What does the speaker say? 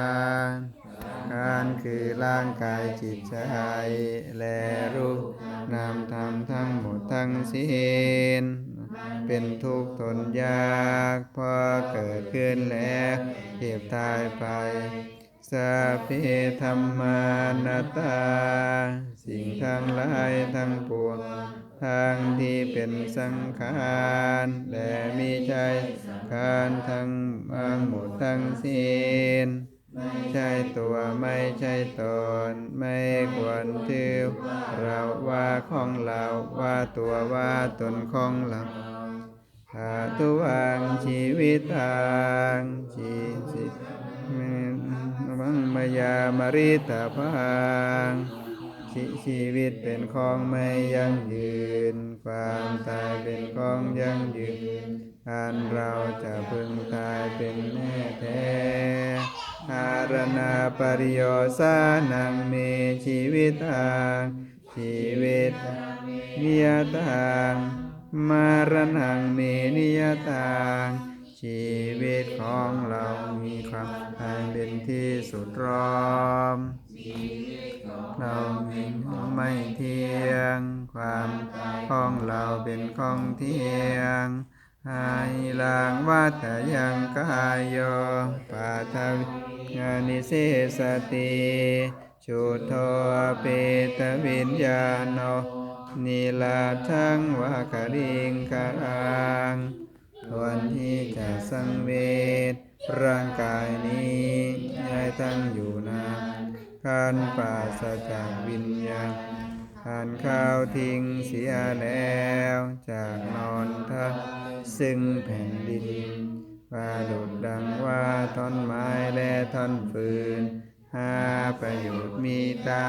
การการคือร่างกายจิตใจและรูปนามธรรมทั้งหมดทั้งสิ้นเป็นทุกข์ทนยากพอเกิดขึ้นแล้วเก็บตายไปสัพเพธรรมานาตตาสิ่งทั้งหลายทั้งปวงทางที่เป็นสังขารและมีใจการทั้งหมดทั้งสิ้น ไม่ใช่ตัวไม่ใช่ตน ไม่ควรถือเราว่าของเราว่าตัวว่าตนของเราขาตุวังชีวิตทางชีสิมังมายามาริตาพังชีชีวิตเป็นของไม่ยั่งยืน ความตายเป็นของยั่งยืนอันเราจะพึงตายเป็นแน่แท้ารณาปริโยสานังมีชีวิตทางชีวิตนิยตังมารณังมีนิยตังชีวิตของเรามีความตายเป็นที่สุดรอม เรามีของไม่เที่ยง ความของเราเป็นของเที่ยง หายลางวัฏยังกายโยปาทวิญาณิเสสติชุดโทเปตวิญญาโนนิลาทังวาคาริงคารังควรที่จะสังเวชร่างกายนี้ให้ตั้งอยู่นานการปราศจากวิญญาณทานข้าวทิ้งเสียแล้วจาก ซึ่งแผ่นดิน ว่าดุดดังว่าท่อนไม้และท่อนฟืนหาประโยชน์มีตา